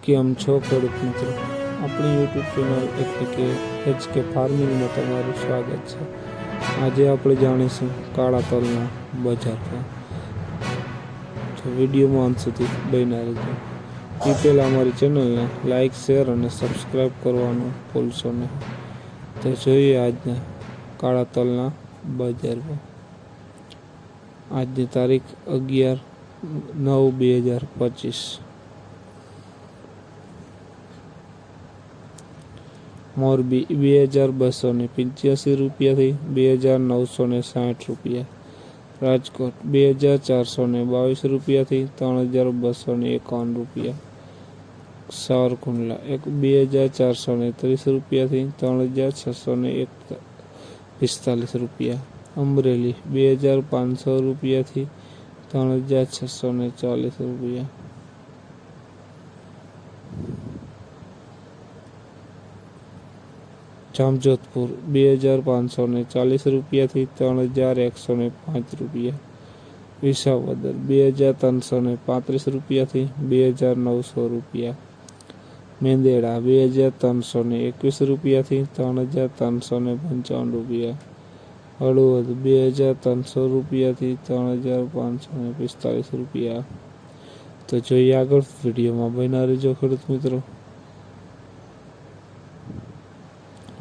કેમ છો ખેડૂત મિત્રો? આપણી યુટ્યુબ ચેનલ એટલે કે એચ કે ફાર્મિંગમાં તમારું સ્વાગત છે. આજે આપણે જાણીશું કાળા તલના બજાર ભાવ. વિડીયોમાં અંત સુધી બન્યા રહેજો. એ પહેલાં અમારી ચેનલને લાઇક શેર અને સબસ્ક્રાઈબ કરવાનું ભૂલશો નહીં. તો જોઈએ આજના કાળા તલના બજાર આજની તારીખ અગિયાર નવ બે હજાર પચીસ. મોરબી બે હજાર બસો ને પંચ્યાસી રૂપિયાથી બે હજાર નવસો ને સાઠ રૂપિયા. રાજકોટ બે હજાર ચારસો ને બાવીસ રૂપિયાથી ત્રણ હજાર બસો ને એકાવન રૂપિયા. સાવરકુંડલા એક બે હજાર ચારસો ને ત્રીસ રૂપિયાથી ત્રણ હજાર છસો ને એક પિસ્તાલીસ રૂપિયા. અમરેલી બે હજાર પાંચસો રૂપિયાથી ત્રણ હજાર છસો ને ચાલીસ રૂપિયા. જામજોધપુર, બે હજાર પાંચસો ને ચાલીસ રૂપિયાથી ત્રણ હજાર એકસો ને પાંચ રૂપિયા. વિસાવદર, બે હજાર ત્રણસો ને પાંત્રીસ રૂપિયાથી બે હજાર નવસો રૂપિયા. મેંદેડા, બે હજાર ત્રણસો ને એકવીસ રૂપિયાથી ત્રણ હજાર ત્રણસો ને પંચાવન રૂપિયા. હળવદ, બે હજાર ત્રણસો રૂપિયાથી ત્રણ હજાર પાંચસો ને પિસ્તાલીસ રૂપિયા. તો જોઈએ આગળ વિડીયોમાં બન્યા રહેજો ખેડૂત મિત્રો.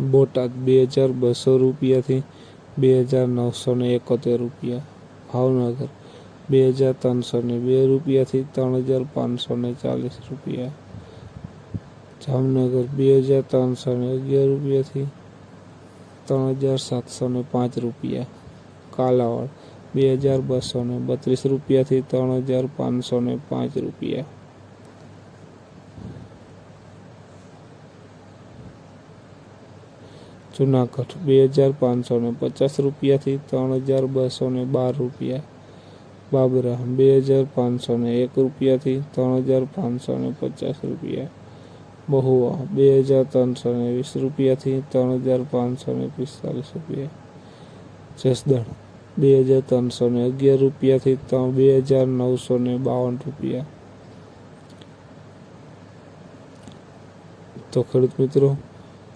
બોટાદ બે હજાર બસો રૂપિયાથી બે હજાર નવસો ને એકોતેર રૂપિયા. ભાવનગર બે હજાર ત્રણસો ને બે રૂપિયાથી ત્રણ હજાર પાંચસો ને ચાલીસ રૂપિયા. જામનગર બે હજાર ત્રણસો ને અગિયાર રૂપિયાથી ત્રણ હજાર સાતસો ને પાંચ રૂપિયા. કાલાવાડ બે હજાર બસો ને બત્રીસ રૂપિયાથી ત્રણ હજાર પાંચસો ને પાંચ રૂપિયા. જુનાગઢ, બે હજાર પાંચસો ને પચાસ રૂપિયાથી ત્રણ હજાર બસો ને બાર રૂપિયા. બાબરા, બે હજાર પાંચસો ને એક રૂપિયાથી ત્રણ હજાર પાંચસો ને પચાસ રૂપિયા. મહુવા, બે હજાર ત્રણસો ને વીસ રૂપિયાથી ત્રણ હજાર પાંચસો ને પિસ્તાલીસ રૂપિયા. જસદણ, બે હજાર ત્રણસો ને અગિયાર રૂપિયાથી ત્રણ, બે હજાર નવસો ને બાવન રૂપિયા. તો ખેડૂત મિત્રો